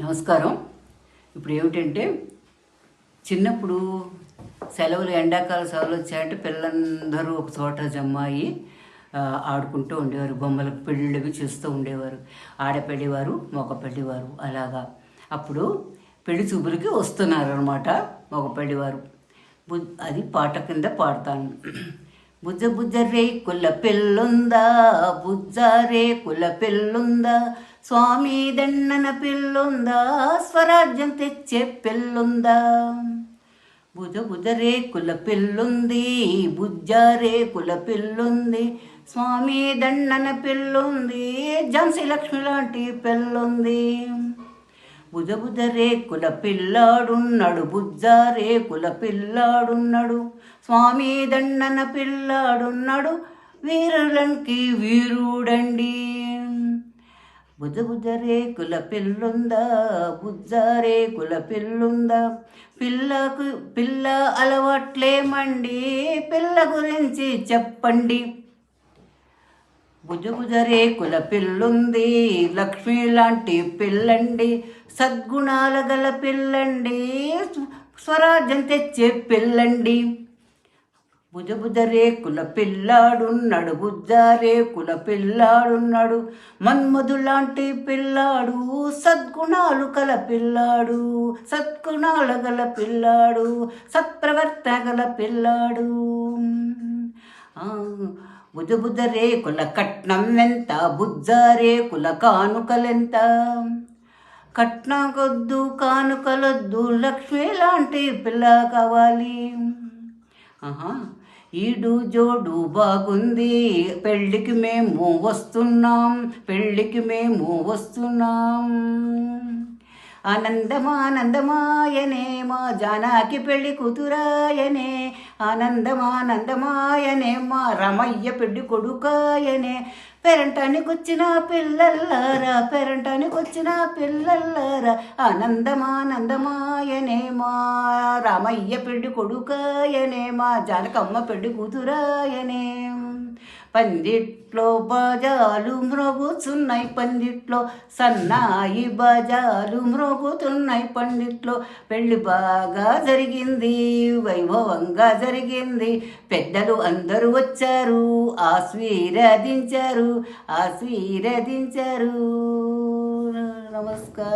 నమస్కారం. ఇప్పుడు ఏమిటంటే చిన్నప్పుడు సెలవులు ఎండాకాల సెలవులు వచ్చాయంటే పిల్లలందరూ ఒక చోట జమ అయ్యి ఆడుకుంటూ ఉండేవారు. బొమ్మలకు పెళ్ళిళ్ళవి చేస్తూ ఉండేవారు. ఆడపెళ్ళివారు మగ అలాగా. అప్పుడు పెళ్ళి చూపులకి వస్తున్నారు అనమాట మగ పెళ్ళివారు బు- అది పాట కింద పాడతాను. బుజ్జ బుజ్జ రే కుల పెళ్ళుందా బుజ్జ రే కుల పెళ్ళుందా స్వామి దండన పిల్లుందా స్వరాజ్యం తెచ్చే పిల్లుందా బుధ బుధ రేకుల పిల్లుంది బుజ్జ రేకుల పిల్లుంది స్వామి దండన పిల్లుంది ఝాన్సీ లక్ష్మి లాంటి పిల్లుంది బుధ బుధ రేకుల పిల్లాడున్నాడు బుజ్జ రేకుల పిల్లాడున్నాడు స్వామి దండన పిల్లాడున్నాడు వీరులంకి వీరుడండి. బుజ కుల రేకుల పిల్లుందా బుజ్జారే కుల పిల్లుందా పిల్లకు పిల్ల అలవాట్లేమండి పిల్ల గురించి చెప్పండి. భుజభుజరే రేకుల పిల్లుంది లక్ష్మి లాంటి పిల్లండి సద్గుణాల గల పిల్లండి స్వరాజ్యం తెచ్చే పిల్లండి. బుధబుధరే రేకుల పిల్లాడున్నాడు బుజ్జ కుల పిల్లాడున్నాడు. మన్మధు లాంటి పిల్లాడు సద్గుణాలు కల పిల్లాడు సద్గుణాల గల పిల్లాడు సత్ప్రవర్త గల పిల్లాడు. ఆ, రేకుల కట్నం ఎంత బుజ్జ రేకుల కానుకలెంత? కట్నకొద్దు కానుకలొద్దు లక్ష్మి లాంటి పిల్ల కావాలి. ఆహా ఈడు జోడు బాగుంది పెళ్ళికి మేము వస్తున్నాం పెళ్ళికి మేము వస్తున్నాం. ఆనందమానందమాయనే మా జానాకి పెళ్ళి కూతురాయనే. ఆనందమానందమాయనే మా రమయ్య పెళ్ళి కొడుకాయనే. పెరంటానికి వచ్చిన పిల్లల్లారా పెరంటానికి వచ్చిన పిల్లల్లారా. ఆనందమానందమాయనే మా రామయ్య పెళ్ళి కొడుకాయనే మా జానకమ్మ పెళ్ళి కూతురాయనే. పందిట్లో బజాలు మ్రోగుతున్నాయి పందిట్లో సన్నాయి బజాలు మ్రోగుతున్నాయి పందిట్లో పెళ్ళి బాగా జరిగింది వైభవంగా జరిగింది. పెద్దలు అందరూ వచ్చారు ఆశీర్వదించారు ఆశీర్వదించారు. నమస్కారం.